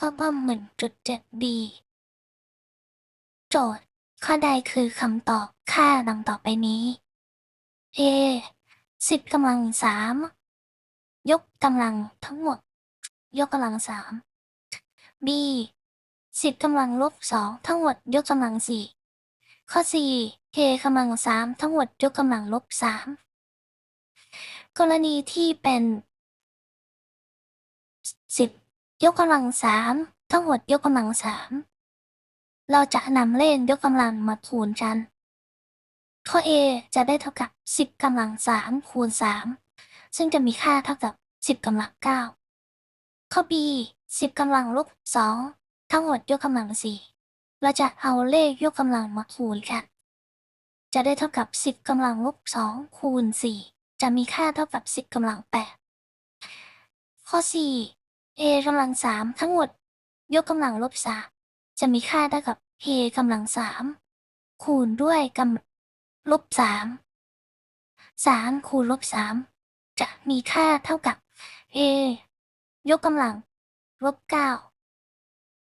เพิ่มหนึ่งจุดเจ็ด b โจทย์ ข้อใดคือคำตอบค่าดังต่อไปนี้ a สิบกำลังสามยกกำลังทั้งหมด ยกกำลังสาม b สิบกำลังลบสองทั้งหมด ยกกำลังสี่ข้อสี่ k กำลังสามทั้งหมด ยกกำลังลบสามกรณีที่เป็นสิบ ยกกำลังสามทั้งหมดยกกำลังสามเราจะนำเลขยกกำลังมาคูณกัน ข้อ A จะได้เท่ากับสิบกำลังสามคูณสามซึ่งจะมีค่าเท่ากับสิบกำลังเก้าข้อ B สิบกำลังลบสองทั้งหมดยกกำลังสี่เราจะเอาเลขยกกำลังมาคูณกันจะได้เท่ากับสิบกำลังลบสองคูณสี่จะมีค่าเท่ากับสิบกำลังแปดข้อ 4 a กำลังสามทั้งหมด ยกกำลังลบสามจะมีค่าเท่ากับ a กำลังสามคูณด้วยกำลบสามสามคูณลบสามจะมีค่าเท่ากับ a ยกกำลังลบเก้า